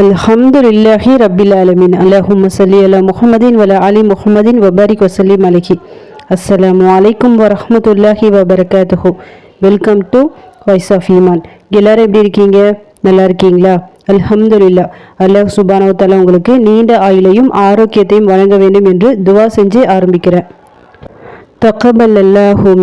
அல்ஹம்துலில்லாஹி ரபில் ஆலமீன். அல்லாஹும்ம சல்லி அலா முஹம்மதின் வல அலி முஹம்மதின் வபாரிக் வசலிம் அலஹி. அஸ்லாம் வலைக்கம் வரமத்துல்லாஹி வபரகாத்துஹு. வெல்கம் டு வாய்ஸ் ஆஃப் ஈமான். எல்லாரும் எப்படி இருக்கீங்க? நல்லா இருக்கீங்களா? அல்ஹம்துலில்லா. அல்லாஹ் சுபானவத்தாலா உங்களுக்கு நீண்ட ஆயுளையும் ஆரோக்கியத்தையும் வழங்க வேண்டும் என்று துவா செஞ்சு ஆரம்பிக்கிறேன். தக்கபல்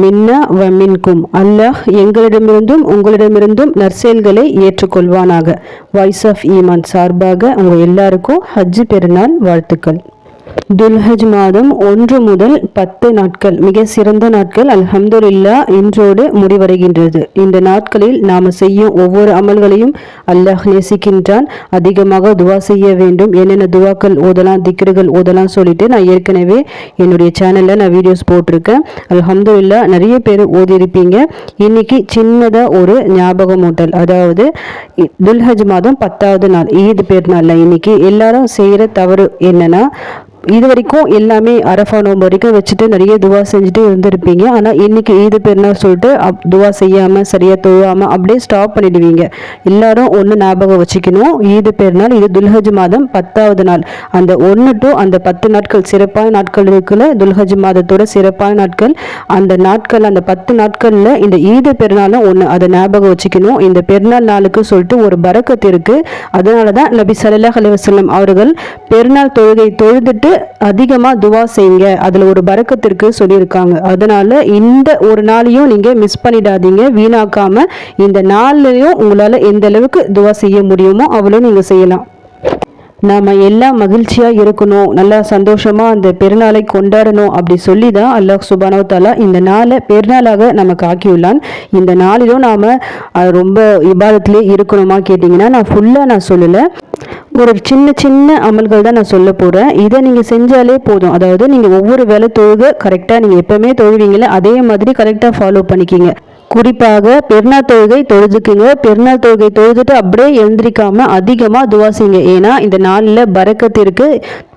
மின்னா வ மின்கும். அல்லாஹ் எங்களிடமிருந்தும் உங்களிடமிருந்தும் நற்செயல்களை ஏற்றுக்கொள்வானாக. வாய்ஸ் ஆஃப் ஈமான் சார்பாக உங்கள் எல்லாருக்கும் ஹஜ்ஜு பெருநாள் வாழ்த்துக்கள். துல்ஹஜ் மாதம் ஒன்று முதல் பத்து நாட்கள் மிக சிறந்த நாட்கள் அல்ஹம்துல்லா இன்றோடு முடிவடைகின்றது. இந்த நாட்களில் நாம் செய்யும் ஒவ்வொரு அமல்களையும் அல்லாஹ் நேசிக்கின்றான். அதிகமாக துவா செய்ய வேண்டும். என்னென்ன துவாக்கள் ஓதலாம் திக்ருகள் ஓதலாம் சொல்லிட்டு நான் ஏற்கனவே என்னுடைய சேனலில் நான் வீடியோஸ் போட்டிருக்கேன். அல்ஹம்துல்லா நிறைய பேர் ஓதியிருப்பீங்க. இன்னைக்கு சின்னதாக ஒரு ஞாபகமூட்டல் அதாவது துல்ஹஜ் மாதம் பத்தாவது நாள் ஈத் பேர் நாளில் இன்னைக்கு எல்லாரும் செய்கிற தவறு என்னன்னா இது வரைக்கும் எல்லாமே அரஃபா நோம்பு வரைக்கும் வச்சுட்டு நிறைய துவா செஞ்சுட்டு இருந்திருப்பீங்க. ஆனால் இன்றைக்கி ஈது பெருநாள் சொல்லிட்டு அப் துவா செய்யாமல் சரியாக தொழாமல் அப்படியே ஸ்டாப் பண்ணிடுவீங்க. எல்லாரும் ஒன்று ஞாபகம் வச்சுக்கணும். ஈது பெருநாள் இது துல்ஹஜ் மாதம் பத்தாவது நாள். அந்த ஒன்று டு அந்த பத்து நாட்கள் சிறப்பான நாட்கள் இருக்குல்ல? துல்ஹஜ் மாதத்தோட சிறப்பான நாட்கள். அந்த நாட்கள் அந்த பத்து நாட்களில் இந்த ஈது பெருநாளும் ஒன்று அதை ஞாபகம் வச்சுக்கணும். இந்த பெருநாள் நாளுக்கு சொல்லிட்டு ஒரு பறக்கத்து இருக்குது அதனால தான் நபி ஸல்லல்லாஹு அலுவலம் அவர்கள் பெருநாள் தொழுகை தொழுதுட்டு அதிகமாக துவா செய்யுங்க. அதில் ஒரு பறக்கத்திற்கு சொல்லியிருக்காங்க. அதனால் இந்த ஒரு நாளையும் நீங்கள் மிஸ் பண்ணிடாதீங்க. வீணாக்காமல் இந்த நாள்லையும் உங்களால் எந்த அளவுக்கு துவா செய்ய முடியுமோ அவ்வளோ நீங்கள் செய்யலாம். நாம் எல்லாம் மகிழ்ச்சியாக இருக்கணும் நல்லா சந்தோஷமாக அந்த பெருநாளை கொண்டாடணும் அப்படி சொல்லி தான் அல்லாஹ் சுபானோ தாலா இந்த நாளை பெருநாளாக நமக்கு ஆக்கியுள்ளான். இந்த நாளிலும் நாம் ரொம்ப இபாதத்திலே இருக்கணுமா கேட்டிங்கன்னா நான் ஃபுல்லாக நான் சொல்லலை. ஒரு சின்ன சின்ன அமல்கள் தான் நான் சொல்ல போகிறேன் இதை நீங்கள் செஞ்சாலே போதும். அதாவது நீங்கள் ஒவ்வொரு வேலை தொழுக கரெக்டாக நீங்கள் எப்போவுமே தொழுவீங்களே அதே மாதிரி கரெக்டாக ஃபாலோ பண்ணிக்கிங்க. குறிப்பாக பெருநாள் தொழுகை தொழுதுக்குங்க. பெருநாள் தொழுகை தொழுதுட்டு அப்படியே எழுந்திரிக்காமல் அதிகமாக துவா செய்யுங்க. ஏன்னா இந்த நாளில் பறக்கத்திற்கு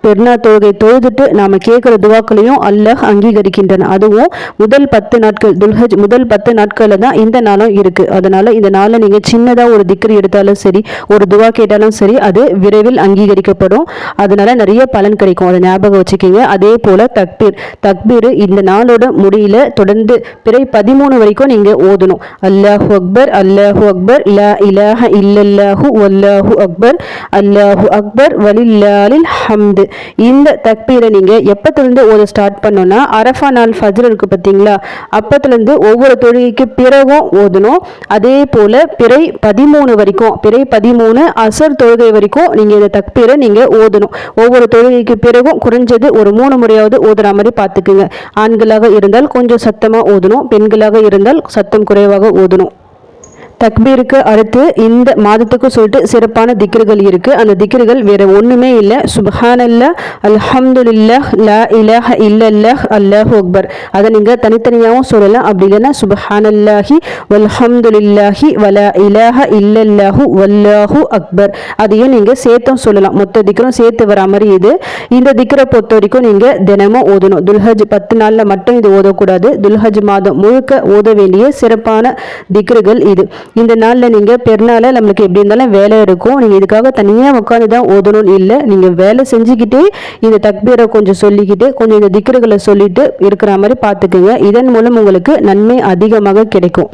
பெருநாள் தொழுகை தொழுதுட்டு நாம கேட்குற துவாக்களையும் அல்லாஹ் அங்கீகரிக்கின்றன. அதுவும் முதல் பத்து நாட்கள் துல்ஹஜ் முதல் பத்து நாட்களில் தான் இந்த நாளும் இருக்கு. அதனால இந்த நாளில் நீங்க சின்னதாக ஒரு திக்ரி எடுத்தாலும் சரி ஒரு துவா கேட்டாலும் சரி அது விரைவில் அங்கீகரிக்கப்படும். அதனால நிறைய பலன் கிடைக்கும். அதை ஞாபகம் வச்சுக்கிங்க. அதே போல தக்பீர். தக்பீர் இந்த நாளோட முடியல தொடர்ந்து பிறை பதிமூணு வரைக்கும் நீங்க ஓதணும். அல்லாஹு அக்பர் அல்லாஹு அக்பர் லா இலாஹ இல்லல்லாஹு வல்லாஹு அக்பர் அல்லாஹு அக்பர் வலில்லாலில் ஹம்து. இந்த தக்பீரை நீங்கள் எப்போத்துலேருந்து ஓத ஸ்டார்ட் பண்ணோன்னா அரஃபா நாள் ஃபஜ்ர் இருக்குது பார்த்தீங்களா? அப்பத்துலேருந்து ஒவ்வொரு தொழுகைக்கு பிறகும் ஓதணும். அதே போல் பிறை பதிமூணு வரைக்கும் பிறை பதிமூணு அசர் தொழுகை வரைக்கும் நீங்கள் இந்த தக்பீரை நீங்கள் ஓதணும். ஒவ்வொரு தொழுகைக்கு பிறகும் குறைஞ்சது ஒரு மூணு முறையாவது ஓதுற மாதிரி பார்த்துக்குங்க. ஆண்களாக இருந்தால் கொஞ்சம் சத்தமாக ஓதணும் பெண்களாக இருந்தால் சத்தம் குறைவாக ஓதணும். தக்பீருக்கு அடுத்து இந்த மாதத்துக்கு சொல்லிட்டு சிறப்பான திக்ருகள் இருக்கு. அந்த திக்ருகள் வேற ஒண்ணுமே இல்லை. சுபஹானல்லா அல்ஹம்துலில்லாஹ் லா இலஹ இல்லல்லாஹ் அல்லாஹு அக்பர். அதை நீங்க தனித்தனியாகவும் சொல்லலாம். அப்படி இல்லைன்னா சுபஹானல்லாஹி வல்ஹம்துலில்லாஹி வலா இலஹ இல்லல்லாஹு வல்லாஹு அக்பர். அதையும் நீங்க சேர்த்தும் சொல்லலாம். மொத்த திக்ரும் சேர்த்து வர மாதிரி இது. இந்த திக்ரை பொறுத்த வரைக்கும் நீங்க தினமும் ஓதணும். துல்ஹஜ் பத்து நாள்ல மட்டும் இது ஓதக்கூடாது. துல்ஹஜ் மாதம் முழுக்க ஓத வேண்டிய சிறப்பான திக்ருகள் இது. இந்த நாளில் நீங்கள் பெருநாள நம்மளுக்கு எப்படி இருந்தாலும் வேலை இருக்கும். நீங்கள் இதுக்காக தனியாக உட்காந்து தான் ஓதணும்னு இல்லை. நீங்கள் வேலை செஞ்சுக்கிட்டே இந்த தக்பீரை கொஞ்சம் சொல்லிக்கிட்டு கொஞ்சம் இந்த திக்கர்களை சொல்லிட்டு இருக்கிற மாதிரி பார்த்துக்குங்க. இதன் மூலம் உங்களுக்கு நன்மை அதிகமாக கிடைக்கும்.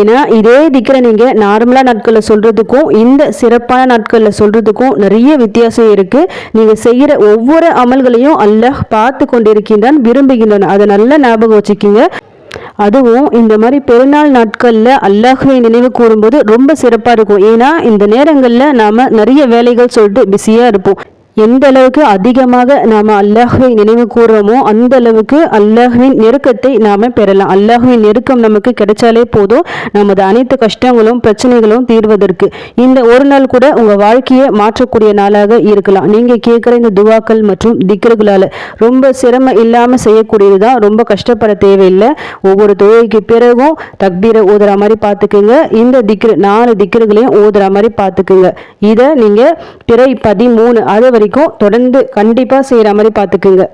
ஏன்னா இதே திக்கரை நீங்கள் நார்மலாக நாட்களில் சொல்கிறதுக்கும் இந்த சிறப்பான நாட்களில் சொல்கிறதுக்கும் நிறைய வித்தியாசம் இருக்குது நீங்கள் செய்கிற ஒவ்வொரு அமல்களையும் அல்லாஹ் பார்த்து கொண்டிருக்கின்றான் விரும்புகின்றான். அதை நல்லா ஞாபகம் வச்சுக்கிங்க. அதுவும் இந்த மாதிரி பெருநாள் நாட்களில் அல்லாஹை நினைவு கூறும்போது ரொம்ப சிறப்பாக இருக்கும். ஏன்னா இந்த நேரங்களில் நாம் நிறைய வேலைகள் சொல்லிட்டு பிஸியாக இருப்போம். எந்த அளவுக்கு அதிகமாக நாம் அல்லாஹுவை நினைவு கூறுறோமோ அந்த அளவுக்கு அல்லாஹ்வின் நெருக்கத்தை நாம் பெறலாம். அல்லாஹ்வின் நெருக்கம் நமக்கு கிடைச்சாலே போதும். நமது அனைத்து கஷ்டங்களும் பிரச்சனைகளும் தீர்வதற்கு. இந்த ஒரு நாள் கூட உங்கள் வாழ்க்கையை மாற்றக்கூடிய நாளாக இருக்கலாம். நீங்கள் கேட்குற இந்த துவாக்கள் மற்றும் திக்கர்களால் ரொம்ப சிரமம் இல்லாமல் செய்யக்கூடியது தான் ரொம்ப கஷ்டப்பட தேவையில்லை. ஒவ்வொரு தொழுகைக்கு பிறகும் தக்பீரை ஓதுற மாதிரி பார்த்துக்குங்க. இந்த திக்ரு நாலு திக்ருகளையும் ஓதுற மாதிரி பார்த்துக்குங்க. இதை நீங்கள் பிறை பதிமூணு அது வரைக்கும் தொடர்ந்து கண்டிப்பாக செய்கிற மாதிரி பார்த்துக்குங்க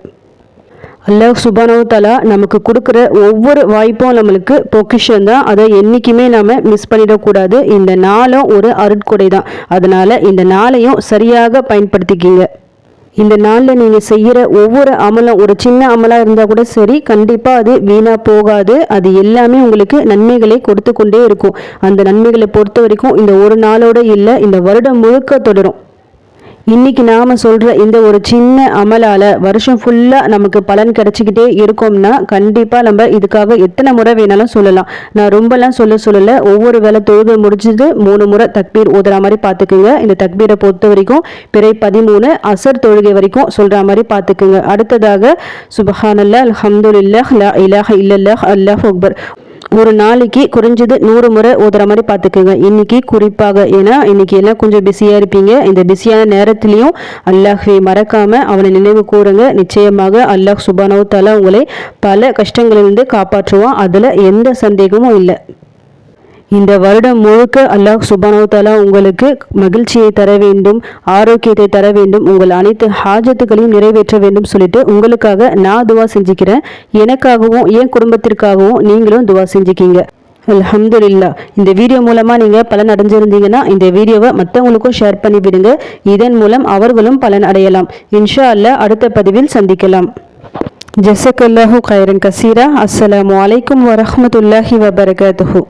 அல்லாஹ் சுபானவு தலா நமக்கு கொடுக்குற ஒவ்வொரு வாய்ப்பும் நம்மளுக்கு பொக்கிஷன் தான். அதை என்றைக்குமே நாம் மிஸ் பண்ணிடக்கூடாது இந்த நாளும் ஒரு அருட்கொடை தான். அதனால் இந்த நாளையும் சரியாக பயன்படுத்திக்கிங்க. இந்த நாளில் நீங்கள் செய்கிற ஒவ்வொரு அமலும் ஒரு சின்ன அமலாக இருந்தால் கூட சரி கண்டிப்பாக அது வீணாக போகாது. அது எல்லாமே உங்களுக்கு நன்மைகளை கொடுத்து கொண்டே இருக்கும். அந்த நன்மைகளை பொறுத்த வரைக்கும் இந்த ஒரு நாளோட இல்லை இந்த வருடம் முழுக்க தொடரும். இன்னைக்கு நாம சொல்ற இந்த ஒரு சின்ன அமலால வருஷம் ஃபுல்லா நமக்கு பலன் கிடைச்சிக்கிட்டே இருக்கோம்னா கண்டிப்பா நம்ம இதுக்காக எத்தனை முறை வேணாலும் சொல்லலாம். நான் ரொம்பலாம் சொல்ல சொல்லல. ஒவ்வொரு வேலை தொழுது முடிஞ்சது மூணு முறை தக்பீர் ஓதுற மாதிரி பார்த்துக்குங்க. இந்த தக்பீரை பொறுத்த வரைக்கும் பிறை பதிமூணு அசர் தொழுகை வரைக்கும் சொல்ற மாதிரி பார்த்துக்குங்க. அடுத்ததாக சுபஹானல்லா அல்ஹம்துலில்லாஹ் லா இலாஹ இல்லல்லாஹ் அல்லாஹ் அக்பர். ஒரு நாளைக்கு குறைஞ்சது நூறு முறை ஓதுற மாதிரி பார்த்துக்கோங்க. இன்னைக்கு குறிப்பாக ஏன்னா இன்னைக்கு எல்லாம் கொஞ்சம் பிஸியாக இருப்பீங்க. இந்த பிஸியான நேரத்திலையும் அல்லாஹை மறக்காம அவனை நினைவு கூறுங்க நிச்சயமாக அல்லாஹ் சுபானவு தாலா உங்களை பல கஷ்டங்களிலிருந்து காப்பாற்றுவான். அதில் எந்த சந்தேகமும் இல்லை. இந்த வருடம் முழுக்க அல்லாஹ் சுபானோ உங்களுக்கு மகிழ்ச்சியை தர வேண்டும் ஆரோக்கியத்தை தர வேண்டும் உங்கள் அனைத்து ஹாஜத்துகளையும் நிறைவேற்ற வேண்டும் சொல்லிட்டு உங்களுக்காக நான் துவா செஞ்சுக்கிறேன். எனக்காகவும் என் குடும்பத்திற்காகவும் நீங்களும் துவா செஞ்சுக்கிங்க. அலமதுல்லா இந்த வீடியோ மூலமாக நீங்கள் பலன் அடைஞ்சிருந்தீங்கன்னா இந்த வீடியோவை மற்றவங்களுக்கும் ஷேர் பண்ணி விடுங்க. இதன் மூலம் அவர்களும் பலன் அடையலாம். இன்ஷா அல்லாஹ் அடுத்த பதிவில் சந்திக்கலாம். ஜசக்கல்லாஹு கைரன் கசீரா. அஸ்ஸலாமு அலைக்கும் வரஹ்மத்துல்லாஹி வபரகாத்துஹு.